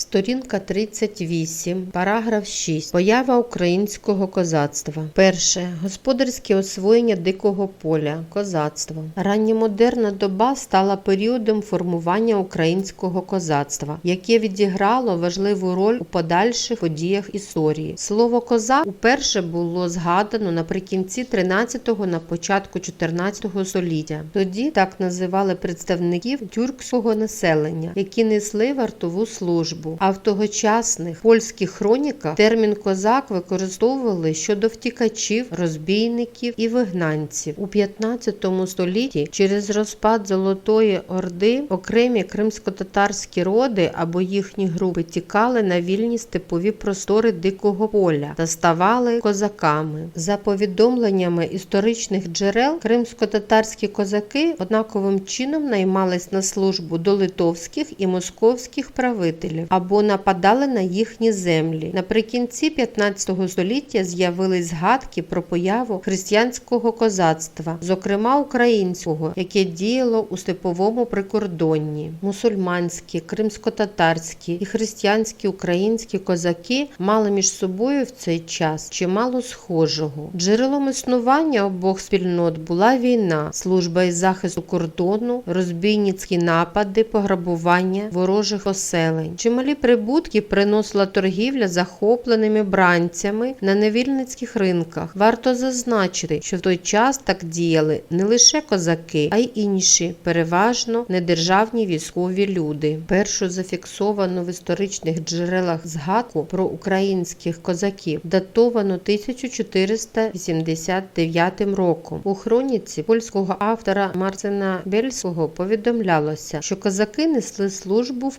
Сторінка 38, параграф 6. Поява українського козацтва. Перше. Господарське освоєння дикого поля. Козацтво. Ранньомодерна доба стала періодом формування українського козацтва, яке відіграло важливу роль у подальших подіях історії. Слово козак уперше було згадано наприкінці 13-го на початку 14-го століття. Тоді так називали представників тюркського населення, які несли вартову службу. А в тогочасних польських хроніках термін козак використовували щодо втікачів, розбійників і вигнанців. У 15 столітті через розпад Золотої Орди окремі кримсько-татарські роди або їхні групи тікали на вільні степові простори дикого поля та ставали козаками. За повідомленнями історичних джерел, кримсько-татарські козаки однаковим чином наймались на службу до литовських і московських правителів або нападали на їхні землі. Наприкінці 15 століття з'явились згадки про появу християнського козацтва, зокрема українського, яке діяло у степовому прикордонні. Мусульманські, кримсько-татарські і християнські українські козаки мали між собою в цей час чимало схожого. Джерелом існування обох спільнот була війна, служба із захисту кордону, розбійницькі напади, пограбування ворожих оселень. Чималі прибутки приносила торгівля захопленими бранцями на невільницьких ринках. Варто зазначити, що в той час так діяли не лише козаки, а й інші, переважно недержавні військові люди. Першу зафіксовану в історичних джерелах згадку про українських козаків датовано 1489 роком. У хроніці польського автора Марцина Бельського повідомлялося, що козаки несли службу в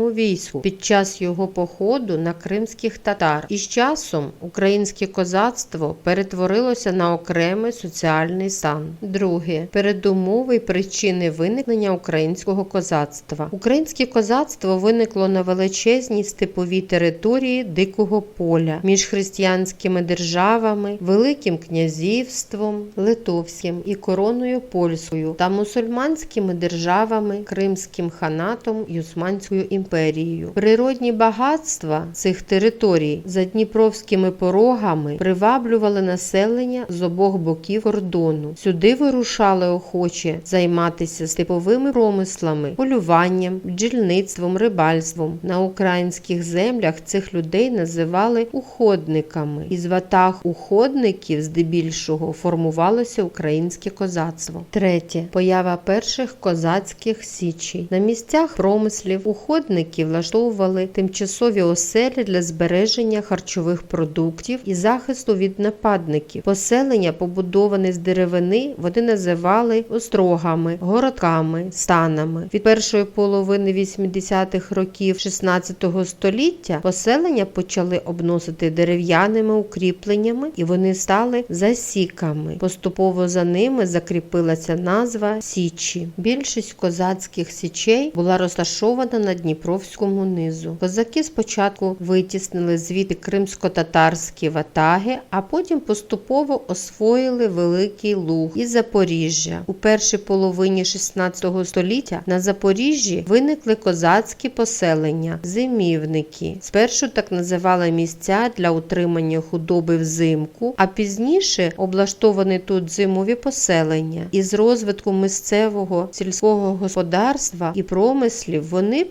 польсько-литовському війську під час його походу на кримських татар. І з часом українське козацтво перетворилося на окремий соціальний сан. Друге передумови й причини виникнення українського козацтва. Українське козацтво виникло на величезній степовій території дикого поля між християнськими державами, Великим князівством Литовським і короною польською та мусульманськими державами, Кримським ханатом і Османською імперією. Природні багатства цих територій за дніпровськими порогами приваблювали населення з обох боків кордону. Сюди вирушали охоче займатися степовими промислами, полюванням, бджільництвом, рибальством. На українських землях цих людей називали уходниками. Із ватаг уходників здебільшого формувалося українське козацтво. Третє поява перших козацьких січей. На місцях промислів уходники влаштовували тимчасові оселі для збереження харчових продуктів і захисту від нападників. Поселення, побудоване з деревини, вони називали острогами, городками, станами. Від першої половини 80-х років 16 століття поселення почали обносити дерев'яними укріпленнями, і вони стали засіками. Поступово за ними закріпилася назва Січі. Більшість козацьких січей була розташована на Дніпровському низу. Козаки спочатку витіснили звідти кримсько-татарські ватаги, а потім поступово освоїли Великий Луг і Запоріжжя. У першій половині 16 століття на Запоріжжі виникли козацькі поселення, зимівники. Спершу так називали місця для утримання худоби взимку, а пізніше облаштовані тут зимові поселення. Із розвитком місцевого сільського господарства і промислів вони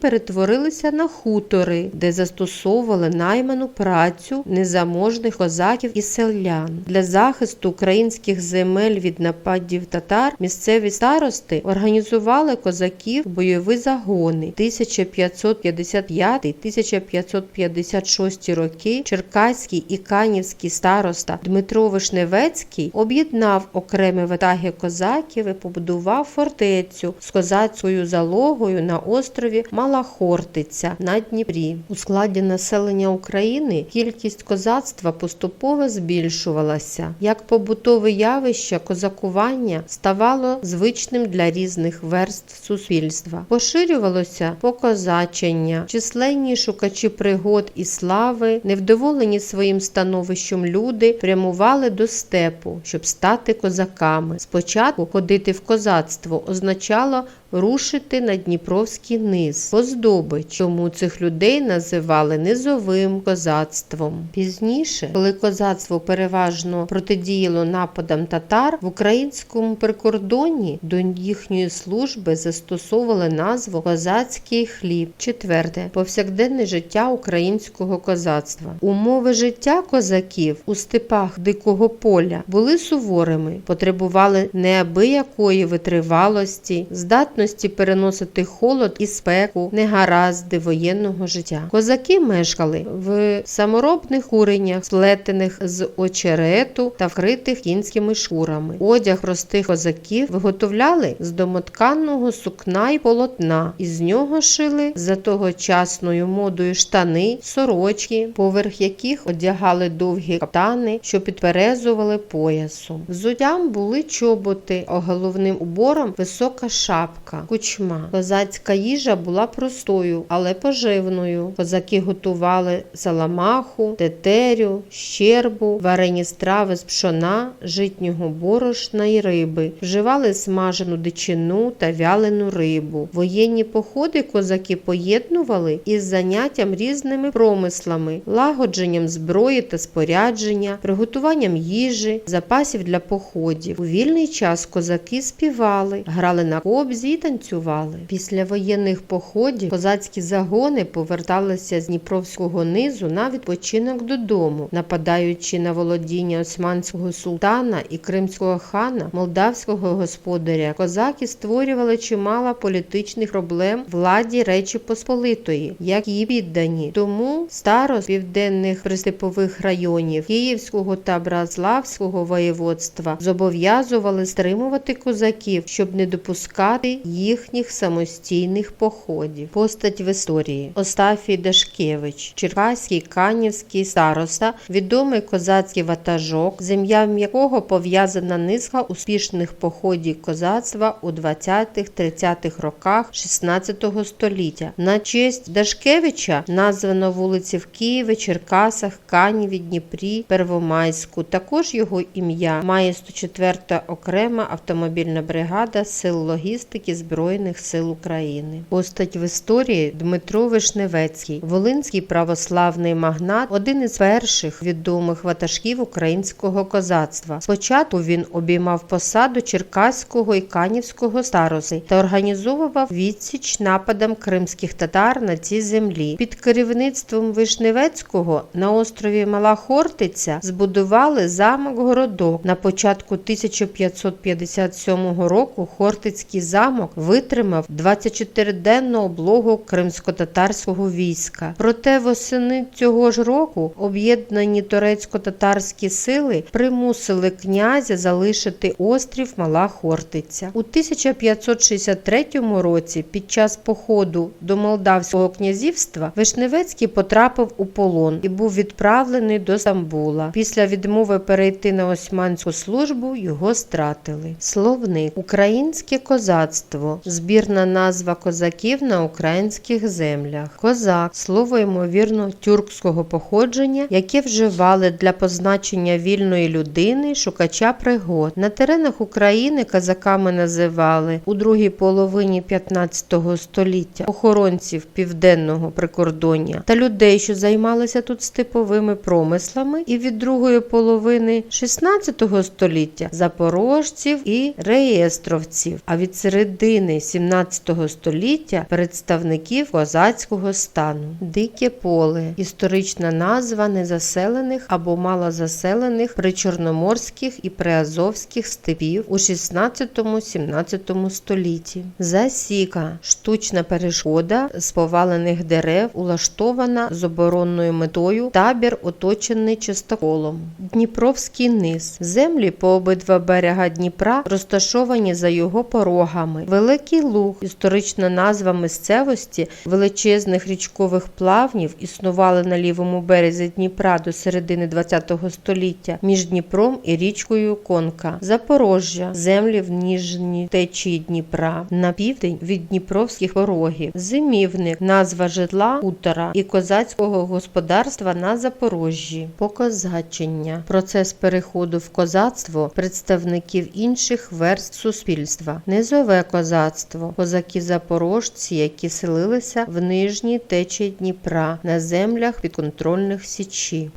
перетворилися на хутори, де застосовували найману працю незаможних козаків і селян. Для захисту українських земель від нападів татар місцеві старости організували козаків бойові загони 1555-1556 роки. Черкаський і Канівський староста Дмитро Вишневецький об'єднав окремі ватаги козаків і побудував фортецю з козацькою залогою на острові Мала Хортиця на Дніпрі. У складі населення України кількість козацтва поступово збільшувалася. Як побутове явище, козакування ставало звичним для різних верств суспільства. Поширювалося покозачення, численні шукачі пригод і слави, невдоволені своїм становищем люди прямували до степу, щоб стати козаками. Спочатку ходити в козацтво означало рушити на Дніпровський низ по здобич, тому цих людей називали низовим козацтвом. Пізніше, коли козацтво переважно протидіяло нападам татар, в українському прикордонні до їхньої служби застосовували назву козацький хліб. Четверте повсякденне життя українського козацтва. Умови життя козаків у степах дикого поля були суворими, потребували неабиякої витривалості, здатності переносити холод і спеку, негаразди воєнного життя. Козаки мешкали в саморобних куренях, сплетених з очерету та вкритих кінськими шкурами. Одяг простих козаків виготовляли з домотканного сукна й полотна, із нього шили за тогочасною модою штани, сорочки, поверх яких одягали довгі каптани, що підперезували поясом. Взуттям були чоботи, а головним убором висока шапка, кучма. Козацька їжа була простою, але поживною. Козаки готували саламаху, тетерю, щербу, варені страви з пшона, житнього борошна і риби. Вживали смажену дичину та вялену рибу. Воєнні походи козаки поєднували із заняттям різними промислами, лагодженням зброї та спорядження, приготуванням їжі, запасів для походів. У вільний час козаки співали, грали на кобзі танцювали. Після воєнних походів козацькі загони поверталися з Дніпровського низу на відпочинок додому, нападаючи на володіння османського султана і кримського хана, молдавського господаря. Козаки створювали чимало політичних проблем владі Речі Посполитої, як її піддані. Тому старост південних пристепових районів Київського та Бразлавського воєводства зобов'язували стримувати козаків, щоб не допускати їхніх самостійних походів. Постать в історії Остафій Дашкевич, Черкаський канівський староста, відомий козацький ватажок, з ім'ям якого пов'язана низка успішних походів козацтва у 20-30-х роках 16 століття. На честь Дашкевича названо вулиці в Києві, Черкасах, Каніві, Дніпрі, Первомайську. Також його ім'я має 104-та окрема автомобільна бригада Сил логістики Збройних сил України. Постать в історії Дмитро Вишневецький, волинський православний магнат, один із перших відомих ватажків українського козацтва. Спочатку він обіймав посаду черкаського і канівського староси та організовував відсіч нападам кримських татар на цій землі. Під керівництвом Вишневецького на острові Мала Хортиця збудували замок городок. На початку 1557 року Хортицький замок витримав 24-денну облогу кримсько-татарського війська. Проте восени цього ж року об'єднані турецько-татарські сили примусили князя залишити острів Мала Хортиця. У 1563 році під час походу до Молдавського князівства Вишневецький потрапив у полон і був відправлений до Стамбула. Після відмови перейти на османську службу його стратили. Словник Українське козацтво збірна назва козаків на українських землях. Козак слово ймовірно тюркського походження, яке вживали для позначення вільної людини, шукача пригод. На теренах України козаками називали у другій половині 15 століття охоронців південного прикордоння та людей, що займалися тут степовими промислами, і від другої половини 16 століття запорожців і реєстровців, а від середини 17 століття представників козацького стану. Дике поле історична назва незаселених або малозаселених причорноморських і приазовських степів у 16-17 столітті. Засіка штучна перешкода з повалених дерев, улаштована з оборонною метою, табір оточений чистоколом. Дніпровський низ. Землі по обидва берега Дніпра розташовані за його порогами. Великий Луг, історична назва місцевості величезних річкових плавнів, існували на лівому березі Дніпра до середини ХХ століття між Дніпром і річкою Конка. Запорожжя, землі в ніжній течії Дніпра, на південь від Дніпровських порогів. Зимівник, назва житла хутора і козацького господарства на Запорожжі. Покозачення. Процес переходу в козацтво представників інших верств суспільства. Низове козацтво козацтво, козаки-запорожці, які селилися в нижній течії Дніпра на землях підконтрольних Січі.